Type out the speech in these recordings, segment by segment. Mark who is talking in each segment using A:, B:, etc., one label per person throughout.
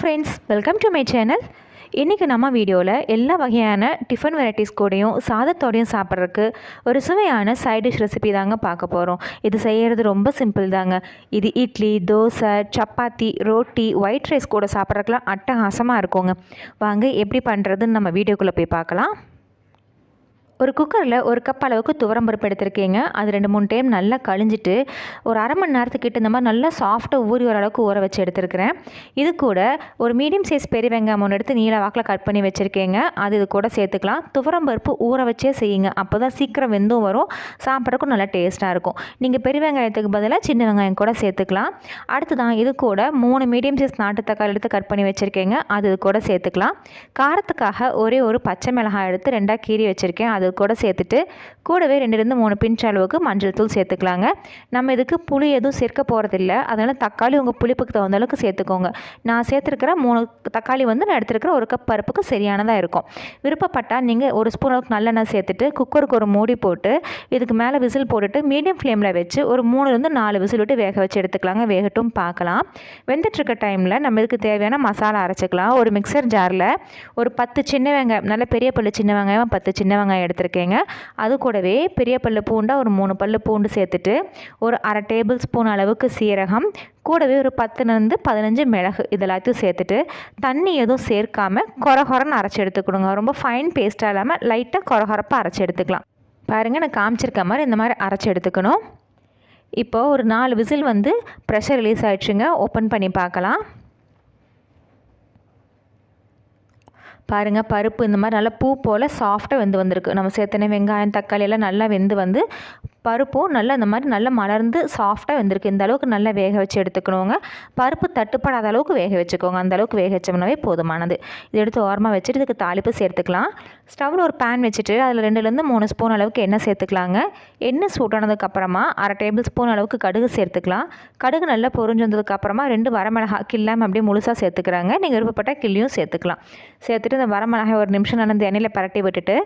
A: Friends welcome to my channel இன்றைக்கி நம்ம வீடியோவில் எல்லா வகையான டிஃபன் வெரைட்டிஸ் கூடயும் சாதத்தோடையும் சாப்பிட்றதுக்கு ஒரு சுவையான சைட் டிஷ் ரெசிபி தாங்க பார்க்க போகிறோம் இது செய்கிறது ரொம்ப சிம்பிள் தாங்க. இது இட்லி தோசை சப்பாத்தி ரோட்டி ஒயிட் ரைஸ் கூட சாப்பிட்றதுக்குலாம் அட்டகாசமாக இருக்குங்க. வாங்க எப்படி பண்ணுறதுன்னு நம்ம வீடியோக்குள்ளே போய் பார்க்கலாம். ஒரு குக்கரில் ஒரு கப் அளவுக்கு துவரம் பருப்பு எடுத்திருக்கீங்க. அது ரெண்டு மூணு டைம் நல்லா கழிஞ்சிட்டு ஒரு அரை மணி நேரத்துக்கிட்ட இந்த மாதிரி நல்லா சாஃப்டாக ஊறி வர அளவுக்கு ஊற வச்சு எடுத்துருக்கிறேன். இது கூட ஒரு மீடியம் சைஸ் பெரிய வெங்காயம் ஒன்று எடுத்து நீல வாக்கில் கட் பண்ணி வச்சுருக்கீங்க. அது இது கூட சேர்த்துக்கலாம். துவரம் பருப்பு ஊற வச்சே செய்யுங்க. அப்போ தான் சீக்கிரம் வெந்தும் வரும். சாப்பிட்றதுக்கும் நல்லா டேஸ்ட்டாக இருக்கும். நீங்கள் பெரிய வெங்காயத்துக்கு பதிலாக சின்ன வெங்காயம் கூட சேர்த்துக்கலாம். அடுத்ததான் இது கூட மூணு மீடியம் சைஸ் நாட்டு தக்காளி எடுத்து கட் பண்ணி வச்சுருக்கீங்க. அது இது கூட சேர்த்துக்கலாம். காரத்துக்காக ஒரே ஒரு பச்சை மிளகாய் எடுத்து ரெண்டாக கீறி வச்சுருக்கேன். அது கூட சேர்த்துட்டு கூடவே ரெண்டுலேருந்து மூணு பிஞ்ச் அளவுக்கு மஞ்சள் தூள் சேர்த்துக்கலாங்க. நம்ம இதுக்கு புளி எதுவும் சேர்க்க போகிறதில்ல அதனால் தக்காளி உங்கள் புளிப்புக்கு தகுந்த அளவுக்கு சேர்த்துக்கோங்க. நான் சேர்த்துருக்கிற மூணு தக்காளி வந்து நான் எடுத்துருக்கிற ஒரு கப் பருப்புக்கு சரியானதாக இருக்கும். விருப்பப்பட்டால் நீங்கள் ஒரு ஸ்பூன் அளவுக்கு நல்லெண்ணெய் சேர்த்துட்டு குக்கருக்கு ஒரு மூடி போட்டு இதுக்கு மேலே விசில் போட்டுட்டு மீடியம் ஃப்ளேமில் வச்சு ஒரு மூணுலேருந்து நாலு விசில் விட்டு வேக வச்சு எடுத்துக்கலாங்க. வேகட்டும் பார்க்கலாம். வெந்துட்டுருக்க டைமில் நம்ம இதுக்கு தேவையான மசாலா அரைச்சிக்கலாம். ஒரு மிக்சர் ஜாரில் ஒரு பத்து சின்ன வெங்காயம் நல்ல பெரிய பல்லு சின்ன வெங்காயம் பத்து சின்ன வெங்காயம் எடுத்து சேர்த்துருக்கேங்க அது கூடவே பெரிய பல்லு பூண்டாக ஒரு மூணு பல்லு பூண்டு சேர்த்துட்டு ஒரு அரை டேபிள் ஸ்பூன் அளவுக்கு சீரகம் கூடவே ஒரு பத்துலேருந்து பதினஞ்சு மிளகு இதெல்லாத்தையும் சேர்த்துட்டு தண்ணி எதுவும் சேர்க்காமல் கொரகொரன்னு அரைச்சி எடுத்துக்கணுங்க. ரொம்ப ஃபைன் பேஸ்ட்டாக இல்லாமல் லைட்டாக கொரகொரப்பாக அரைச்சி எடுத்துக்கலாம். பாருங்கள் நான் காமிச்சிருக்க மாதிரி இந்த மாதிரி அரைச்சி எடுத்துக்கணும். இப்போது ஒரு நாலு விசில் வந்து ப்ரெஷர் ரிலீஸ் ஆகிடுச்சுங்க ஓப்பன் பண்ணி பார்க்கலாம். பாருங்கள் பருப்பு இந்த மாதிரி நல்லா பூ போல் சாஃப்டாக வெந்து வந்திருக்கு. நம்ம சேர்த்தன வெங்காயம் தக்காளி எல்லாம் நல்லா வெந்து வந்து பருப்பும் நல்லா இந்த மாதிரி நல்லா மலர்ந்து சாஃப்டாக வெந்திருக்கு. இந்த அளவுக்கு நல்லா வேக வச்சு எடுத்துக்கணுங்க. பருப்பு தட்டுப்படாத அளவுக்கு வேக வச்சுக்கோங்க. அந்த அளவுக்கு வேக வச்சோம்னாவே போதுமானது. இது எடுத்து ஓரமாக வச்சுட்டு இதுக்கு தாளிப்பு சேர்த்துக்கலாம். ஸ்டவ்வில் ஒரு பேன் வச்சுட்டு அதில் ரெண்டுலேருந்து மூணு ஸ்பூன் அளவுக்கு எண்ணெய் சேர்த்துக்கலாங்க. எண்ணெய் சூட்டானதுக்கப்புறமா அரை டேபிள் ஸ்பூன் அளவுக்கு கடுகு சேர்த்துக்கலாம். கடுகு நல்லா பொறிஞ்சு வந்ததுக்கப்புறமா ரெண்டு வரமிளகா கில்லாமல் அப்படியே முழுசாக சேர்த்துக்கிறாங்க நீங்கள் விருப்பப்பட்டால் கிள்ளியும் சேர்த்துக்கலாம். சேர்த்துட்டு இந்த வரமிளகாய் ஒரு நிமிஷம் நடந்து எண்ணெயில் பரட்டி விட்டுட்டு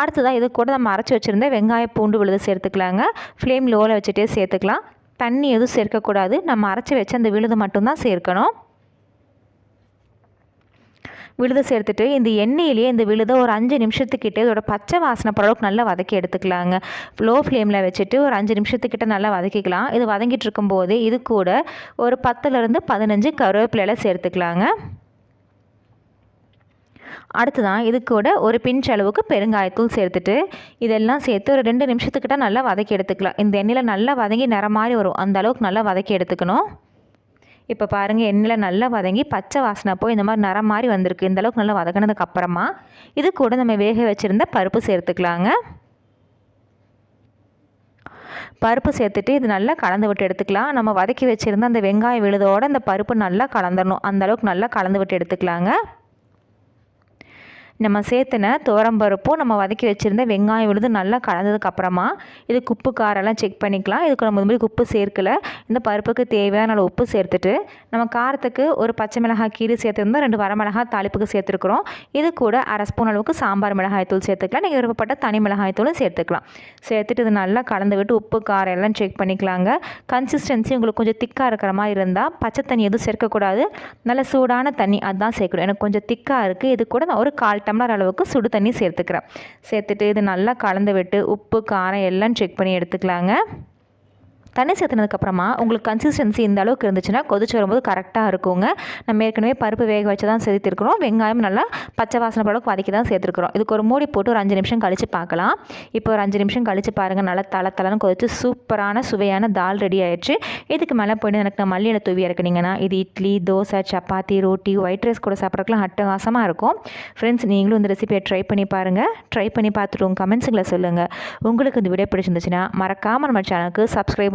A: அடுத்ததாக இது கூட நம்ம அரைச்சி வச்சுருந்த வெங்காய பூண்டு விழுது சேர்த்துக்கலாங்க. ஃப்ளேம் லோவில் வச்சுட்டே சேர்த்துக்கலாம். தண்ணி எதுவும் சேர்க்கக்கூடாது. நம்ம அரைச்சி வச்ச அந்த விழுது மட்டும்தான் சேர்க்கணும். விழுதை சேர்த்துட்டு இந்த எண்ணெயிலேயே இந்த விழுதை ஒரு அஞ்சு நிமிஷத்துக்கிட்டே இதோட பச்சை வாசனை போகிற நல்லா வதக்கி எடுத்துக்கலாங்க. லோ ஃப்ளேமில் வச்சுட்டு ஒரு அஞ்சு நிமிஷத்துக்கிட்ட நல்லா வதக்கிக்கலாம். இது வதங்கிட்டு இருக்கும்போது இது கூட ஒரு பத்துலேருந்து பதினஞ்சு கருவேப்பிலையில் சேர்த்துக்கலாங்க. அடுத்ததான் இது கூட ஒரு பிஞ்ச் அளவுக்கு பெருங்காயத்தூள் சேர்த்துட்டு இதெல்லாம் சேர்த்து ஒரு ரெண்டு நிமிஷத்துக்கிட்ட நல்லா வதக்கி எடுத்துக்கலாம். இந்த எண்ணெயில் நல்லா வதங்கி நிற மாதிரி வரும். அந்த அளவுக்கு நல்லா வதக்கி எடுத்துக்கணும். இப்போ பாருங்கள் எண்ணெயில் நல்லா வதங்கி பச்சை வாசனை போய் இந்த மாதிரி நிறம் மாதிரி வந்திருக்கு. இந்த அளவுக்கு நல்லா வதக்கினதுக்கு அப்புறமா இது கூட நம்ம வேக வச்சுருந்த பருப்பு சேர்த்துக்கலாங்க. பருப்பு சேர்த்துட்டு இது நல்லா கலந்து விட்டு எடுத்துக்கலாம். நம்ம வதக்கி வச்சுருந்த அந்த வெங்காய விழுதோடு அந்த பருப்பு நல்லா கலந்துடணும் அந்தளவுக்கு நல்லா கலந்து விட்டு எடுத்துக்கலாங்க. நம்ம சேர்த்துன துவரம்பருப்பும் நம்ம வதக்கி வச்சுருந்த வெங்காயம் விழுது நல்லா கலந்ததுக்கப்புறமா இது உப்பு காரெல்லாம் செக் பண்ணிக்கலாம். இதுக்கு நம்ம மாதிரி உப்பு சேர்க்கலை. இந்த பருப்புக்கு தேவையான உப்பு சேர்த்துட்டு நம்ம காரத்துக்கு ஒரு பச்சை மிளகாய் கீரி சேர்த்துருந்தோம். ரெண்டு வரமிளகாய் தாளிப்புக்கு சேர்த்துருக்குறோம். இது கூட அரை ஸ்பூன் அளவுக்கு சாம்பார் மிளகாய் தூள் சேர்த்துக்கலாம். நீங்கள் விருப்பப்பட்ட தனி மிளகாய் தூளும் சேர்த்துக்கலாம். சேர்த்துட்டு இது நல்லா கலந்து விட்டு உப்பு காரம் எல்லாம் செக் பண்ணிக்கலாங்க. கன்சிஸ்டன்சி உங்களுக்கு கொஞ்சம் திக்காக இருக்கிற மாதிரி இருந்தால் பச்சை தண்ணி எதுவும் சேர்க்கக்கூடாது. நல்ல சூடான தண்ணி அதுதான் சேர்க்கணும். எனக்கு கொஞ்சம் திக்காக இருக்குது இது கூட நான் ஒரு கால் டம்ளர் அளவுக்கு சுடு தண்ணி சேர்த்துக்கிறேன். சேர்த்துட்டு இது நல்லா கலந்து விட்டு உப்பு காரம் எல்லாம் செக் பண்ணி எடுத்துக்கலாங்க. தண்ணி சேர்த்துனதுக்கப்புறமா உங்களுக்கு கன்சிஸ்டன்சி இந்த அளவுக்கு இருந்துச்சுன்னா கொதிச்சு வரும்போது கரெக்டாக இருக்குங்க. நம்ம ஏற்கனவே பருப்பு வேக வச்சு தான் சேர்த்துருக்குறோம் வெங்காயம் நல்லா பச்சை வாசனை பழக்கு வதக்கி தான் சேர்த்துருக்குறோம். இதுக்கு ஒரு மூடி போட்டு ஒரு அஞ்சு நிமிஷம் கழித்து பார்க்கலாம். இப்போ ஒரு அஞ்சு நிமிஷம் கழித்து பாருங்கள் நல்லா தலை தலைன்னு கொதிச்சு சூப்பரான சுவையான தால் ரெடி ஆயிடுச்சு. இதுக்கு மேலே போய்ட்டு எனக்கு நான் மல்லியில் தூவி இறக்குனீங்கன்னா இது இட்லி தோசை சப்பாத்தி ரோட்டி ஒயிட் ரைஸ் கூட சாப்பிட்றதுக்குலாம் அட்டகாசமாக இருக்கும். ஃப்ரெண்ட்ஸ் நீங்களும் இந்த ரெசிபியை ட்ரை பண்ணி பாருங்கள் ட்ரை பண்ணி பார்த்துட்டு உங்கள் கமெண்ட்ஸுங்களை சொல்லுங்கள் உங்களுக்கு இந்த வீடியோ பிடிச்சிருந்துச்சுன்னா மறக்காமல் நம்ம சேனலுக்கு சப்ஸ்கிரைப்